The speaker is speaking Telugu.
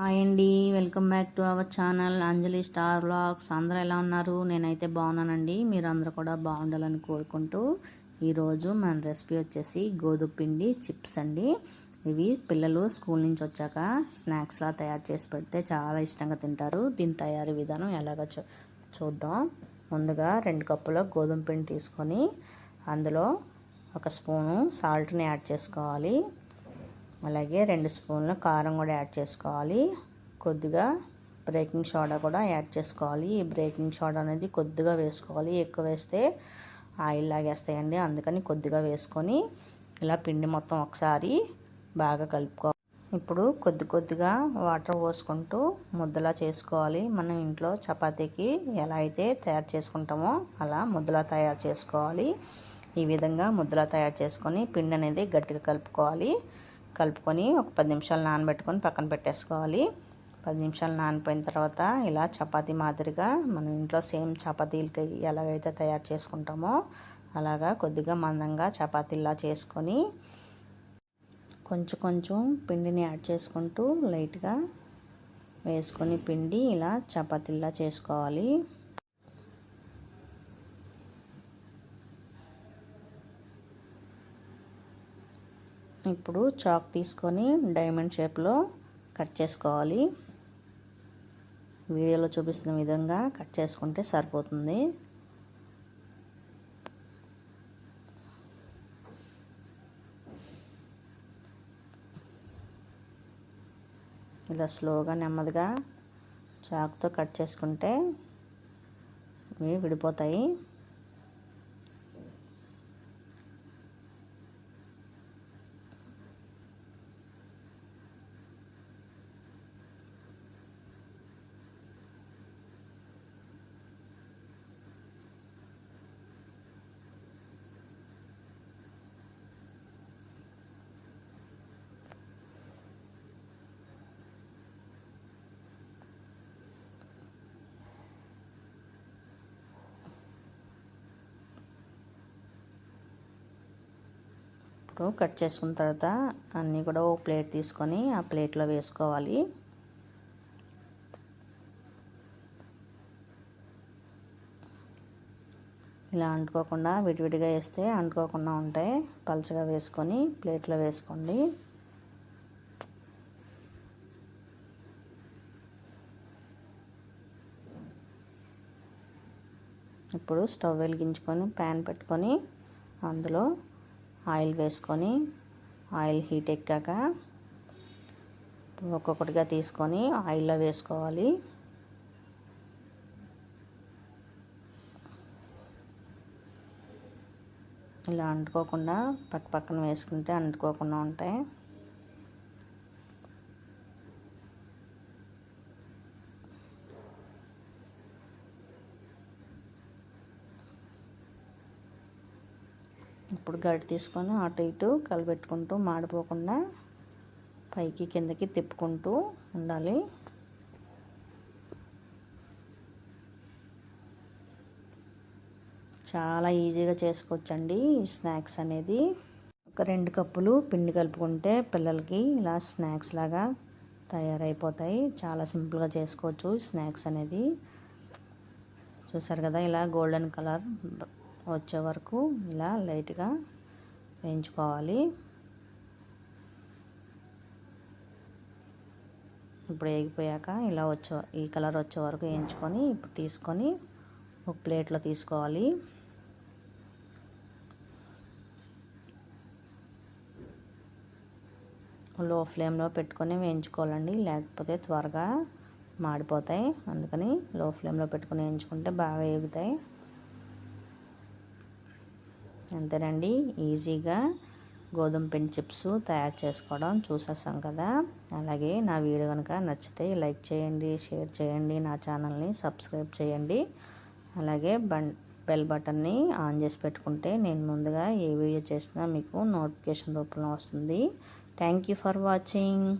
హాయ్ అండి welcome back to our channel Anjali star vlogs. అందరూ ఎలా ఉన్నారు? నేనైతే బాగున్నానండి. మీరు అందరూ కూడా బాగుండాలని కోరుకుంటూ ఈరోజు మన రెసిపీ వచ్చేసి గోధుమ పిండి చిప్స్ అండి. ఇవి పిల్లలు స్కూల్ నుంచి వచ్చాక స్నాక్స్లా తయారు చేసి పెడితే చాలా ఇష్టంగా తింటారు. దీని తయారీ విధానం ఎలాగో చూద్దాం. ముందుగా రెండు కప్పుల గోధుమ పిండి తీసుకొని అందులో ఒక స్పూను సాల్ట్ని యాడ్ చేసుకోవాలి. అలాగే రెండు స్పూన్ల కారం కూడా యాడ్ చేసుకోవాలి. కొద్దిగా బ్రేకింగ్ సోడా కూడా యాడ్ చేసుకోవాలి. ఈ బ్రేకింగ్ సోడా అనేది కొద్దిగా వేసుకోవాలి. ఎక్కువ వేస్తే ఆయిల్ లాగేస్తాయండి. అందుకని కొద్దిగా వేసుకొని ఇలా పిండి మొత్తం ఒకసారి బాగా కలుపుకోవాలి ఇప్పుడు కొద్ది కొద్దిగా వాటర్ పోసుకుంటూ ముద్దలా చేసుకోవాలి. మనం ఇంట్లో చపాతీకి ఎలా అయితే తయారు చేసుకుంటామో అలా ముద్దలా తయారు చేసుకోవాలి. ఈ విధంగా ముద్దలా తయారు చేసుకొని పిండి అనేది గట్టిగా కలుపుకోవాలి. కలుపుకొని ఒక పది నిమిషాలు నానబెట్టుకొని పక్కన పెట్టేసుకోవాలి. పది నిమిషాలు నానిపోయిన తర్వాత ఇలా చపాతీ మాదిరిగా మన ఇంట్లో సేమ్ చపాతీలకి ఎలాగైతే తయారు చేసుకుంటామో అలాగా కొద్దిగా మందంగా చపాతీలా చేసుకొని కొంచెం కొంచెం పిండిని యాడ్ చేసుకుంటూ లైట్గా వేసుకొని పిండి ఇలా చపాతీలా చేసుకోవాలి. ఇప్పుడు చాక్ తీసుకొని డైమండ్ షేప్లో కట్ చేసుకోవాలి. వీడియోలో చూపిస్తున్న విధంగా కట్ చేసుకుంటే సరిపోతుంది. ఇలా స్లోగా నెమ్మదిగా చాకుతో కట్ చేసుకుంటే ఇవి విడిపోతాయి. ఇప్పుడు కట్ చేసుకున్న తర్వాత అన్నీ కూడా ఓ ప్లేట్ తీసుకొని ఆ ప్లేట్లో వేసుకోవాలి. ఇలా అంటుకోకుండా విడివిడిగా వేస్తే అంటుకోకుండా ఉంటాయి. పలుచగా వేసుకొని ప్లేట్లో వేసుకోండి. ఇప్పుడు స్టవ్ వెలిగించుకొని ప్యాన్ పెట్టుకొని అందులో ఆయిల్ వేసుకొని ఆయిల్ హీట్ ఎక్కాక ఒక్కొక్కటిగా తీసుకొని ఆయిల్లో వేసుకోవాలి. ఇలా అంటుకోకుండా పక్క పక్కన వేసుకుంటే అంటుకోకుండా ఉంటాయి. ఇప్పుడు గడి తీసుకొని అటు ఇటు కలబెట్టుకుంటూ మాడిపోకుండా పైకి కిందకి తిప్పుకుంటూ ఉండాలి. చాలా ఈజీగా చేసుకోవచ్చండి ఈ స్నాక్స్ అనేది. ఒక రెండు కప్పులు పిండి కలుపుకుంటే పిల్లలకి ఇలా స్నాక్స్ లాగా తయారైపోతాయి. చాలా సింపుల్గా చేసుకోవచ్చు స్నాక్స్ అనేది. చూసారు కదా ఇలా గోల్డెన్ కలర్ వచ్చే వరకు ఇలా లైట్గా వేయించుకోవాలి. ఇప్పుడు వేగిపోయాక ఇలా వచ్చే ఈ కలర్ వచ్చే వరకు వేయించుకొని ఇప్పుడు తీసుకొని ఒక ప్లేట్లో తీసుకోవాలి. లో ఫ్లేమ్లో పెట్టుకొని వేయించుకోవాలండి లేకపోతే త్వరగా మాడిపోతాయి. అందుకని లో ఫ్లేమ్లో పెట్టుకొని వేయించుకుంటే బాగా వేగుతాయి. అంతేనండి ఈజీగా గోధుమ పిండి చిప్స్ తయారు చేసుకోవడం చూసేసాం కదా. అలాగే నా వీడియో కనుక నచ్చితే లైక్ చేయండి షేర్ చేయండి నా ఛానల్ని సబ్స్క్రైబ్ చేయండి. అలాగే బన్ బెల్ బటన్ని ఆన్ చేసి పెట్టుకుంటే నేను ముందుగా ఏ వీడియో చేసినా మీకు నోటిఫికేషన్ రూపంలో వస్తుంది. Thank you for watching.